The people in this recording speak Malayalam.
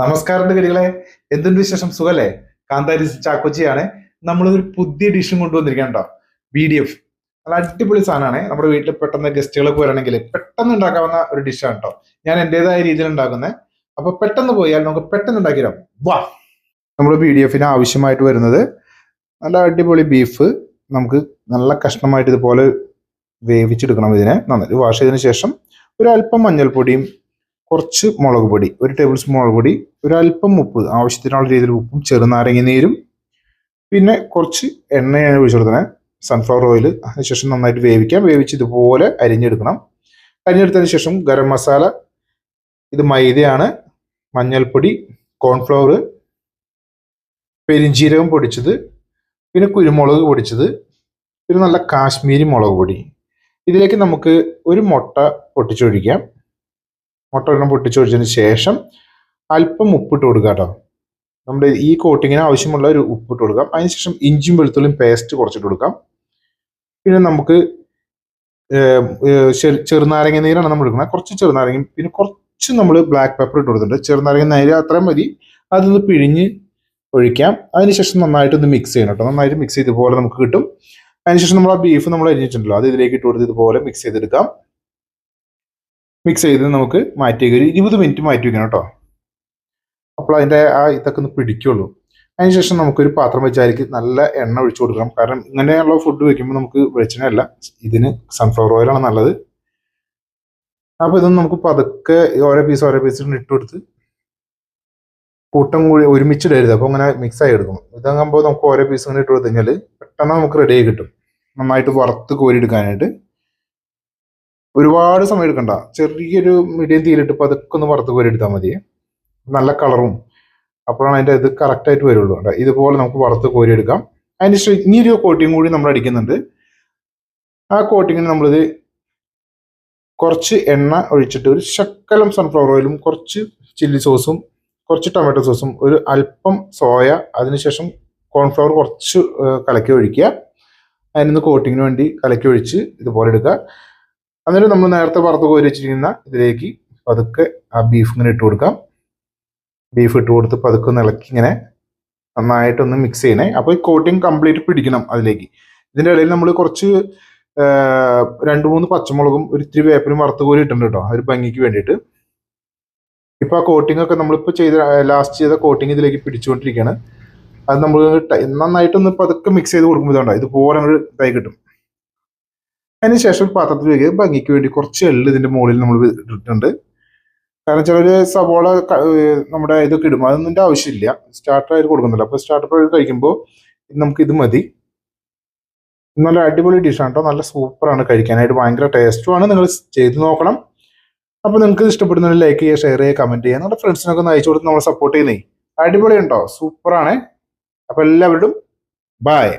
നമസ്കാരം കരികളെ എന്തുണ്ട് വിശേഷം? സുഖല്ലേ? കാന്താരി ചാക്കോച്ചിയാണ്. നമ്മളൊരു പുതിയ ഡിഷും കൊണ്ടുവന്നിരിക്കുകയാണ് കേട്ടോ ബി ഡി എഫ് നല്ല അടിപൊളി സാധനമാണ്. നമ്മുടെ വീട്ടിൽ പെട്ടെന്ന് ഗസ്റ്റുകളൊക്കെ വരണമെങ്കിൽ പെട്ടെന്ന് ഉണ്ടാക്കാവുന്ന ഒരു ഡിഷാണ് കേട്ടോ ഞാൻ എന്റെതായ രീതിയിൽ ഉണ്ടാക്കുന്നത്. അപ്പൊ പെട്ടെന്ന് പോയാൽ നമുക്ക് പെട്ടെന്ന് ഉണ്ടാക്കിരാം വാ. നമ്മുടെ ബി ഡി എഫിന് ആവശ്യമായിട്ട് വരുന്നത് നല്ല അടിപൊളി ബീഫ് നമുക്ക് നല്ല കഷ്ണമായിട്ട് ഇതുപോലെ വേവിച്ചെടുക്കണം ഇതിനെ. നന്നായി. വാഷ് ചെയ്തതിന് ശേഷം ഒരു അല്പം മഞ്ഞൾപ്പൊടിയും കുറച്ച് മുളക് പൊടി ഒരു ടേബിൾ സ്പൂൺ മുളക് പൊടി ഒരല്പം ഉപ്പ് ആവശ്യത്തിനുള്ള രീതിയിൽ ഉപ്പും ചെറുനാരങ്ങ നീരും പിന്നെ കുറച്ച് എണ്ണയാണ് ഒഴിച്ചു സൺഫ്ലവർ ഓയിൽ അതിനുശേഷം നന്നായിട്ട് വേവിക്കാം. വേവിച്ച് ഇതുപോലെ അരിഞ്ഞെടുക്കണം. അരിഞ്ഞെടുത്തതിന് ശേഷം ഗരം മസാല ഇത് മൈദയാണ് മഞ്ഞൾപ്പൊടി കോൺഫ്ലവർ പെരിഞ്ചീരകം പൊടിച്ചത് പിന്നെ കുരുമുളക് പൊടിച്ചത് പിന്നെ നല്ല കാശ്മീരി മുളക് പൊടി. ഇതിലേക്ക് നമുക്ക് ഒരു മുട്ട പൊട്ടിച്ചൊഴിക്കാം. മുട്ട എണ്ണം പൊട്ടിച്ചൊഴിച്ചതിന് ശേഷം അല്പം ഉപ്പിട്ട് കൊടുക്കുക കേട്ടോ. നമ്മുടെ ഈ കോട്ടിങ്ങിന് ആവശ്യമുള്ള ഒരു ഉപ്പിട്ട് കൊടുക്കാം. അതിനുശേഷം ഇഞ്ചിയും വെളുത്തുള്ളിയും പേസ്റ്റ് കുറച്ചിട്ട് കൊടുക്കാം. പിന്നെ നമുക്ക് ചെറുനാരങ്ങ നീരാണ് നമ്മൾ എടുക്കുന്നത്. കുറച്ച് ചെറുനാരങ്ങ പിന്നെ കുറച്ച് നമ്മൾ ബ്ലാക്ക് പെപ്പർ ഇട്ട് കൊടുത്തിട്ടുണ്ട്. ചെറുനാരങ്ങ നീര് അത്രയും മതി. അതൊന്ന് പിഴിഞ്ഞ് ഒഴിക്കാം. അതിനുശേഷം നന്നായിട്ടൊന്ന് മിക്സ് ചെയ്യണം കേട്ടോ. നന്നായിട്ട് മിക്സ് ചെയ്ത് പോലെ നമുക്ക് കിട്ടും. അതിനുശേഷം നമ്മൾ ആ ബീഫ് നമ്മൾ അരിഞ്ഞിട്ടുണ്ടല്ലോ. അത് ഇതിലേക്ക് ഇട്ട് കൊടുത്ത് ഇതുപോലെ മിക്സ് ചെയ്തെടുക്കാം. മിക്സ് ചെയ്ത് നമുക്ക് മാറ്റി വയ്ക്കുക ഒരു ഇരുപത് മിനിറ്റ് മാറ്റി വയ്ക്കണം കേട്ടോ. അപ്പോൾ അതിന്റെ ആ ഇതൊക്കെ ഒന്ന് പിടിക്കുള്ളൂ. അതിനുശേഷം നമുക്കൊരു പാത്രം വെച്ചായിരിക്കും നല്ല എണ്ണ ഒഴിച്ചു കൊടുക്കണം. കാരണം ഇങ്ങനെയുള്ള ഫുഡ് വെക്കുമ്പോൾ നമുക്ക് വെളിച്ചെണ്ണയല്ല. ഇതിന് സൺഫ്ലവർ ഓയിലാണ് നല്ലത്. അപ്പോൾ ഇതൊന്നും നമുക്ക് പതുക്കെ ഓരോ പീസ് ഓരോ പീസ് ഇട്ട് കൊടുത്ത് കൂട്ടം കൂടി ഒരുമിച്ചിടരുത്. അപ്പോൾ അങ്ങനെ മിക്സ് ആയി എടുക്കും. ഇതാകുമ്പോൾ നമുക്ക് ഓരോ പീസ് ഇങ്ങനെ ഇട്ട് കൊടുത്തു കഴിഞ്ഞാൽ പെട്ടെന്ന് നമുക്ക് റെഡി ആയി കിട്ടും. നന്നായിട്ട് വറുത്ത് കോരി എടുക്കാനായിട്ട് ഒരുപാട് സമയം എടുക്കണ്ട. ചെറിയൊരു മീഡിയം തീയിലിട്ട് പതുക്കെ ഒന്ന് വറുത്ത് കോരി എടുത്താൽ മതി. നല്ല കളറും അപ്പോഴാണ് അതിന്റെ ഇത് കറക്റ്റായിട്ട് വരുള്ളൂ കണ്ടോ? ഇതുപോലെ നമുക്ക് വറുത്ത് കോരി എടുക്കാം. അതിന് ഒരു കോട്ടിങ് കൂടി നമ്മൾ അടിക്കുന്നുണ്ട്. ആ കോട്ടിങ്ങിന് നമ്മളിത് കുറച്ച് എണ്ണ ഒഴിച്ചിട്ട് ഒരു ശക്കലം സൺഫ്ലവർ ഓയിലും കുറച്ച് ചില്ലി സോസും കുറച്ച് ടൊമാറ്റോ സോസും ഒരു അല്പം സോയ അതിനുശേഷം കോൺഫ്ലവർ കുറച്ച് കലക്കി ഒഴിക്കുക. അതിനൊന്ന് കോട്ടിങ്ങിന് വേണ്ടി കലക്കി ഒഴിച്ച് ഇതുപോലെ എടുക്കുക. എന്നിട്ട് നമ്മൾ നേരത്തെ വറുത്ത് കോരി വെച്ചിരിക്കുന്ന ഇതിലേക്ക് പതുക്കെ ആ ബീഫ് ഇങ്ങനെ ഇട്ട് കൊടുക്കാം. ബീഫ് ഇട്ട് കൊടുത്ത് പതുക്കെ ഇളക്കി ഇങ്ങനെ നന്നായിട്ടൊന്ന് മിക്സ് ചെയ്യണേ. അപ്പോൾ ഈ കോട്ടിങ് കംപ്ലീറ്റ് പിടിക്കണം അതിലേക്ക്. ഇതിന്റെ ഇടയിൽ നമ്മൾ കുറച്ച് രണ്ട് മൂന്ന് പച്ചമുളകും ഒരു ഇത്തിരി വേപ്പിലും വറുത്ത് കോരി ഇട്ടുണ്ട് കേട്ടോ. ഒരു ഭംഗിക്ക് വേണ്ടിയിട്ട്. ഇപ്പോൾ ആ കോട്ടിംഗ് ഒക്കെ നമ്മളിപ്പോൾ ചെയ്ത ലാസ്റ്റ് ചെയ്ത കോട്ടിംഗ് ഇതിലേക്ക് പിടിച്ചുകൊണ്ടിരിക്കുകയാണ്. അത് നമ്മൾ നന്നായിട്ടൊന്ന് പതുക്കെ മിക്സ് ചെയ്ത് കൊടുക്കുമ്പോൾ ഇതുണ്ടാവും ഇതുപോലെ അങ്ങോട്ട് ഇതായി കിട്ടും. അതിന് ശേഷം പാത്രത്തിൽ വയ്ക്കുക. ഭംഗിക്ക് വേണ്ടി കുറച്ച് എള്ള് ഇതിന്റെ മുകളിൽ നമ്മൾ ഇട്ടിട്ടുണ്ട്. കാരണം ചിലർ സവോള നമ്മുടെ ഇതൊക്കെ ഇടും. അതൊന്നും ആവശ്യമില്ല. സ്റ്റാർട്ടർ ആയിട്ട് കൊടുക്കുന്നില്ല. അപ്പോൾ സ്റ്റാർട്ടർ കഴിക്കുമ്പോൾ നമുക്ക് ഇത് മതി. നല്ല അടിപൊളി ഡിഷാണ് കേട്ടോ നല്ല സൂപ്പറാണ് കഴിക്കാനായിട്ട്. ഭയങ്കര ടേസ്റ്റുമാണ് നിങ്ങൾ ചെയ്ത് നോക്കണം. അപ്പോൾ നിങ്ങൾക്ക് ഇഷ്ടപ്പെടുന്ന ലൈക്ക് ചെയ്യുക ഷെയർ ചെയ്യുക കമന്റ് ചെയ്യുക. നമ്മുടെ ഫ്രണ്ട്സിനൊക്കെ ഒന്ന് അയച്ചു കൊടുത്ത് നമ്മൾ സപ്പോർട്ട് ചെയ്യുന്നേ. അടിപൊളി ഉണ്ടോ സൂപ്പറാണ് അപ്പോൾ എല്ലാവരും ബായ്